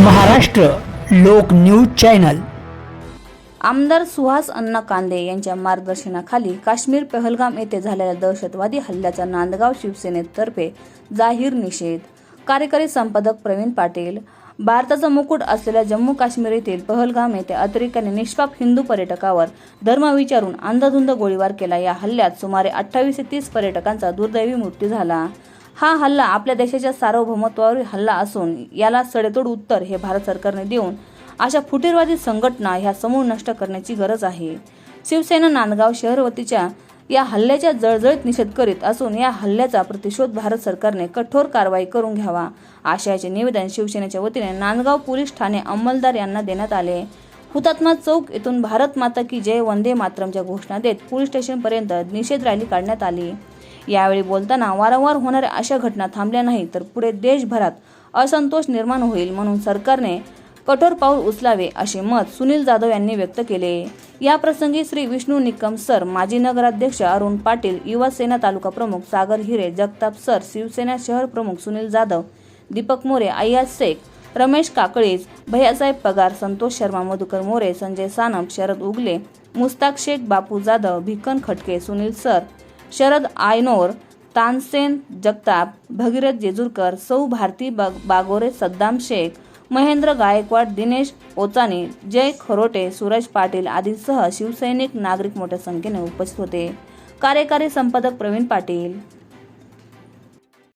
महाराष्ट्र लोक news channel. आमदार सुहास अण्णा कांदे यांच्या मार्गदर्शनाखाली काश्मीर पहलगाम येथे झालेल्या दहशतवादी हल्ल्याचा नांदगाव शिवसेनेतर्फे जाहीर निषेध. कार्यकारी संपादक प्रवीण पाटील भारताचा मुकुट असलेल्या जम्मू काश्मीर येथील पहलगाम येथे अतिरेक्याने निष्पाप हिंदू पर्यटकावर धर्म विचारून अंधाधुंद गोळीबार केला. या हल्ल्यात सुमारे अठ्ठावीस ते तीस पर्यटकांचा दुर्दैवी मृत्यू झाला. हा हल्ला आपल्या देशाच्या सार्वभौमत्वावर हल्ला असून याला सडेतोड उत्तर हे भारत सरकारने देऊन अशा फुटीरवादी संघटना ह्या समूळ नष्ट करण्याची गरज आहे. शिवसेना नांदगाव शहरवतीच्या या हल्ल्याच्या जळजळीत निषेध करीत असून या हल्ल्याचा प्रतिशोध भारत सरकारने कठोर कारवाई करून घ्यावा आशयाचे निवेदन शिवसेनेच्या वतीने नांदगाव पोलीस ठाणे अंमलदार यांना देण्यात आले. हुतात्मा चौक येथून भारत माता की जय वंदे मातरमच्या घोषणा देत पोलीस स्टेशनपर्यंत निषेध रॅली काढण्यात आली. यावेळी बोलताना वारंवार होणाऱ्या अशा घटना थांबल्या नाही तर पुढे देशभरात असंतोष निर्माण होईल म्हणून सरकारने कठोर पाऊल उचलावे असे मत सुनील जाधव यांनी व्यक्त केले. या प्रसंगी श्री विष्णू निकम सर माजी नगराध्यक्ष अरुण पाटील युवा सेना तालुका प्रमुख सागर हिरे जगताप सर शिवसेना शहर प्रमुख सुनील जाधव दीपक मोरे अय्याज शेख रमेश काकळीज भैयासाहेब पगार संतोष शर्मा मधुकर मोरे संजय सानप शरद उगले मुस्ताक शेख बापू जाधव भिकन खटके सुनील सर शरद आयनोर तानसेन जगताप भगीरथ जेजूरकर सौ भारती बाग- बागोरे सद्दाम शेख महेंद्र गायकवाड दिनेश ओचाने जय खरोटे सूरज पाटील आदींसह शिवसैनिक नागरिक मोठ्या संख्येने उपस्थित होते. कार्यकारी संपादक प्रवीण पाटील.